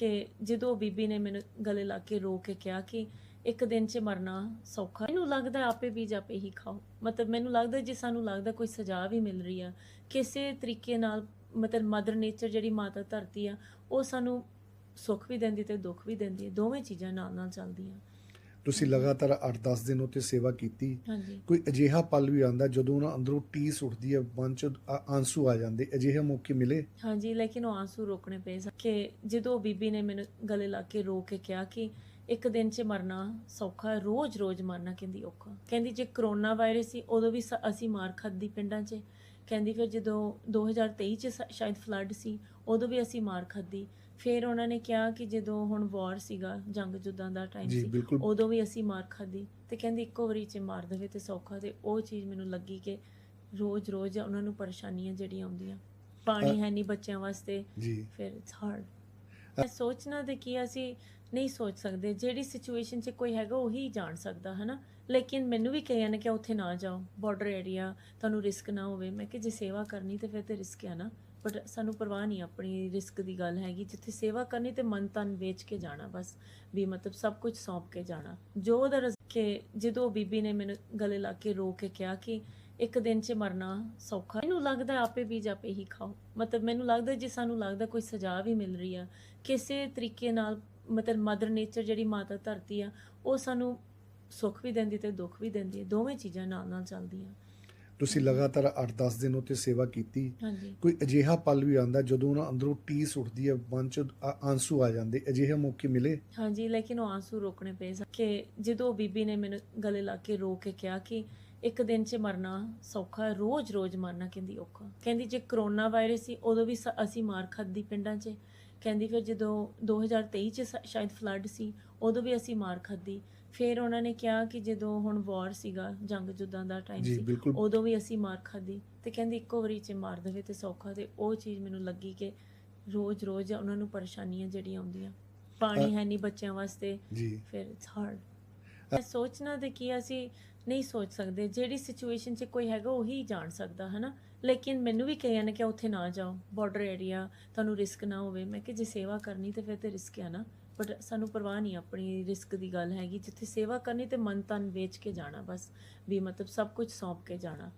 ਕਿ ਜਦੋਂ ਬੀਬੀ ਨੇ ਮੈਨੂੰ ਗਲੇ ਲਾ ਕੇ ਰੋ ਕੇ ਕਿਹਾ ਕਿ ਇੱਕ ਦਿਨ 'ਚ ਮਰਨਾ ਸੌਖਾ, ਮੈਨੂੰ ਲੱਗਦਾ ਆਪੇ ਬੀਜ ਆਪੇ ਹੀ ਖਾਓ। ਮਤਲਬ ਮੈਨੂੰ ਲੱਗਦਾ ਜੇ ਸਾਨੂੰ ਲੱਗਦਾ ਕੋਈ ਸਜ਼ਾ ਵੀ ਮਿਲ ਰਹੀ ਆ, ਕਿਸੇ ਤਰੀਕੇ ਨਾਲ ਮਤਲਬ ਮਦਰ ਨੇਚਰ ਜਿਹੜੀ ਮਾਤਾ ਧਰਤੀ ਆ, ਉਹ ਸਾਨੂੰ ਸੁੱਖ ਵੀ ਦਿੰਦੀ ਤੇ ਦੁੱਖ ਵੀ ਦਿੰਦੀ ਹੈ ਦੋਵੇਂ ਚੀਜ਼ਾਂ ਨਾਲ ਨਾਲ ਚੱਲਦੀਆਂ। ਤੁਸੀਂ ਲਗਾਤਾਰ 8-10 ਦਿਨ ਉੱਤੇ ਸੇਵਾ ਕੀਤੀ। ਕੋਈ ਅਜਿਹਾ ਪਲ ਵੀ ਆਂਦਾ ਜਦੋਂ ਉਹਨਾਂ ਅੰਦਰੋਂ ਟੀਸ ਉੱਠਦੀ ਹੈ ਮਨ ਚ ਆਂਸੂ ਆ ਜਾਂਦੇ ਅਜਿਹੇ ਮੌਕੇ ਮਿਲੇ? ਹਾਂਜੀ ਲੇਕਿਨ ਉਹ ਆਂਸੂ ਰੋਕਣੇ ਪਏ ਕਿ ਜਦੋਂ ਬੀਬੀ ਨੇ ਮੈਨੂੰ ਗਲੇ ਲਾ ਕੇ ਰੋ ਕੇ ਕਿਹਾ ਕਿ ਇੱਕ ਦਿਨ 'ਚ ਮਰਨਾ ਸੌਖਾ ਰੋਜ਼-ਰੋਜ਼ ਮਰਨਾ ਕਹਿੰਦੀ ਔਖਾ। ਕਹਿੰਦੀ ਜੇ ਕਰੋਨਾ ਵਾਇਰਸ ਸੀ ਉਦੋਂ ਵੀ ਅਸੀਂ ਮਾਰ ਖਾਦੀ ਪਿੰਡਾਂ 'ਚ। ਕਹਿੰਦੀ ਫਿਰ ਜਦੋਂ 2023 'ਚ ਸ਼ਾਇਦ ਫਲੱਡ ਸੀ ਉਦੋਂ ਵੀ ਅਸੀਂ ਮਾਰ ਖਾਦੀ ਫਿਰ ਉਹਨਾਂ ਨੇ ਕਿਹਾ ਕਿ ਜਦੋਂ ਹੁਣ ਵਾਰ ਸੀਗਾ ਜੰਗ ਜੁੱਦਾਂ ਦਾ ਟਾਈਮ ਸੀ ਉਦੋਂ ਵੀ ਅਸੀਂ ਮਾਰ ਖਾਦੀ ਤੇ ਕਹਿੰਦੀ ਇੱਕੋ ਵਾਰੀ 'ਚ ਮਾਰ ਦੇਵੇ ਤੇ ਸੌਖਾ ਤੇ ਉਹ ਚੀਜ਼ ਮੈਨੂੰ ਲੱਗੀ ਕਿ ਰੋਜ਼-ਰੋਜ਼ ਉਹਨਾਂ ਨੂੰ ਪਰੇਸ਼ਾਨੀਆਂ ਜਿਹੜੀਆਂ ਆਉਂਦੀਆਂ। ਪਾਣੀ ਹੈ ਨਹੀਂ ਬੱਚਿਆਂ ਵਾਸਤੇ ਜੀ। ਫਿਰ ਇਟਸ ਹਾਰਡ ਮੈਂ ਸੋਚਣਾ ਤੇ ਕੀ ਅਸੀਂ ਨਹੀਂ ਸੋਚ ਸਕਦੇ। ਜਿਹੜੀ ਸਿਚੁਏਸ਼ਨ 'ਚ ਕੋਈ ਹੈਗਾ ਉਹੀ ਜਾਣ ਸਕਦਾ ਹਨਾ? ਲੇਕਿਨ ਮੈਨੂੰ ਵੀ ਕਹੀਆਂ ਨੇ ਕਿ ਉੱਥੇ ਨਾ ਜਾਓ ਬਾਰਡਰ ਏਰੀਆ ਤੁਹਾਨੂੰ ਰਿਸਕ ਨਾ ਹੋਵੇ। ਮੈਂ ਕਿ ਜੇ ਸੇਵਾ ਕਰਨੀ ਤੇ ਫਿਰ ਤੇ ਰਿਸਕ ਆ ਨਾ। ਬਟ ਸਾਨੂੰ ਪਰਵਾਹ ਨਹੀਂ, ਆਪਣੀ ਰਿਸਕ ਦੀ ਗੱਲ ਹੈਗੀ, ਜਿੱਥੇ ਸੇਵਾ ਕਰਨੀ ਤੇ ਮਨ ਤਨ ਵੇਚ ਕੇ ਜਾਣਾ, ਬਸ ਵੀ ਮਤਲਬ ਸਭ ਕੁਝ ਸੌਂਪ ਕੇ ਜਾਣਾ। ਜੋ ਉਹਦਾ ਰਜ਼- ਕਿ ਜਦੋਂ ਬੀਬੀ ਨੇ ਮੈਨੂੰ ਗਲੇ ਲਾ ਕੇ ਰੋ ਕੇ ਕਿਹਾ ਕਿ ਇੱਕ ਦਿਨ 'ਚ ਮਰਨਾ ਸੌਖਾ, ਮੈਨੂੰ ਲੱਗਦਾ ਆਪੇ ਬੀਜ ਆਪੇ ਹੀ ਖਾਓ। ਮਤਲਬ ਮੈਨੂੰ ਲੱਗਦਾ ਜੇ ਸਾਨੂੰ ਲੱਗਦਾ ਕੋਈ ਸਜ਼ਾ ਵੀ ਮਿਲ ਰਹੀ ਆ, ਕਿਸੇ ਤਰੀਕੇ ਨਾਲ ਮਤਲਬ ਮਦਰ ਨੇਚਰ ਜਿਹੜੀ ਮਾਤਾ ਧਰਤੀ ਆ, ਉਹ ਸਾਨੂੰ ਸੁੱਖ ਵੀ ਦਿੰਦੀ ਤੇ ਦੁੱਖ ਵੀ ਦਿੰਦੀ ਦੋਵੇਂ ਚੀਜ਼ਾਂ ਨਾਲ ਨਾਲ ਚੱਲਦੀਆਂ। ਤੁਸੀਂ ਲਗਾਤਾਰ 8-10 ਦਿਨ ਉੱਤੇ ਸੇਵਾ ਕੀਤੀ। ਕੋਈ ਅਜਿਹਾ ਪਲ ਵੀ ਆਂਦਾ ਜਦੋਂ ਉਹਨਾਂ ਅੰਦਰੋਂ ਟੀਸ ਉੱਠਦੀ ਹੈ ਮਨ ਚ ਆਂਸੂ ਆ ਜਾਂਦੇ ਅਜਿਹੇ ਮੌਕੇ ਮਿਲੇ? ਹਾਂਜੀ ਲੇਕਿਨ ਉਹ ਆਂਸੂ ਰੋਕਣੇ ਪਏ ਕਿ ਜਦੋਂ ਬੀਬੀ ਨੇ ਮੈਨੂੰ ਗਲੇ ਲਾ ਕੇ ਰੋ ਕੇ ਕਿਹਾ ਕਿ ਇੱਕ ਦਿਨ 'ਚ ਮਰਨਾ ਸੌਖਾ ਰੋਜ਼-ਰੋਜ਼ ਮਰਨਾ ਕਹਿੰਦੀ ਔਖਾ। ਕਹਿੰਦੀ ਜੇ ਕਰੋਨਾ ਵਾਇਰਸ ਸੀ ਉਦੋਂ ਵੀ ਅਸੀਂ ਮਾਰ ਖਾਦੀ ਪਿੰਡਾਂ 'ਚ। ਕਹਿੰਦੀ ਫਿਰ ਜਦੋਂ 2023 'ਚ ਸ਼ਾਇਦ ਫਲੱਡ ਸੀ ਉਦੋਂ ਵੀ ਅਸੀਂ ਮਾਰ ਖਾਦੀ ਫਿਰ ਉਹਨਾਂ ਨੇ ਕਿਹਾ ਕਿ ਜਦੋਂ ਹੁਣ ਵਾਰ ਸੀਗਾ ਜੰਗ ਜੁੱਦਾਂ ਦਾ ਟਾਈਮ ਜੀ ਸੀ ਬਿਲਕੁਲ। ਉਦੋਂ ਵੀ ਅਸੀਂ ਮਾਰ ਖਾਦੀ ਤੇ ਕਹਿੰਦੀ ਇੱਕੋ ਵਾਰੀ 'ਚ ਮਾਰ ਦੇਵੇ ਤੇ ਸੌਖਾ ਤੇ ਉਹ ਚੀਜ਼ ਮੈਨੂੰ ਲੱਗੀ ਕਿ ਰੋਜ਼-ਰੋਜ਼ ਉਹਨਾਂ ਨੂੰ ਪਰੇਸ਼ਾਨੀਆਂ ਜਿਹੜੀਆਂ ਆਉਂਦੀਆਂ। ਪਾਣੀ ਹੈ ਨਹੀਂ ਬੱਚਿਆਂ ਵਾਸਤੇ ਜੀ। ਫਿਰ ਇਟਸ ਹਾਰਡ ਮੈਂ ਸੋਚਣਾ ਤੇ ਕੀ ਅਸੀਂ ਨਹੀਂ ਸੋਚ ਸਕਦੇ ਜਿਹੜੀ ਸਿਚੁਏਸ਼ਨ 'ਚ ਕੋਈ ਹੈਗਾ ਉਹੀ ਜਾਣ ਸਕਦਾ ਹਨਾ? ਲੇਕਿਨ ਮੈਨੂੰ ਵੀ ਕਹੀਆਂ ਨੇ ਕਿ ਉੱਥੇ ਨਾ ਜਾਓ ਬਾਰਡਰ ਏਰੀਆ ਤੁਹਾਨੂੰ ਰਿਸਕ ਨਾ ਹੋਵੇ। ਮੈਂ ਕਿ ਜੇ ਸੇਵਾ ਕਰਨੀ ਤੇ ਫਿਰ ਤੇ ਰਿਸਕ ਆ ਨਾ। ਬਟ ਸਾਨੂੰ ਪਰਵਾਹ ਨਹੀਂ, ਆਪਣੀ ਰਿਸਕ ਦੀ ਗੱਲ ਹੈਗੀ, ਜਿੱਥੇ ਸੇਵਾ ਕਰਨੀ ਤੇ ਮਨ ਤਨ ਵੇਚ ਕੇ ਜਾਣਾ ਬਸ, ਵੀ ਮਤਲਬ ਸਭ ਕੁਝ ਸੌਂਪ ਕੇ ਜਾਣਾ।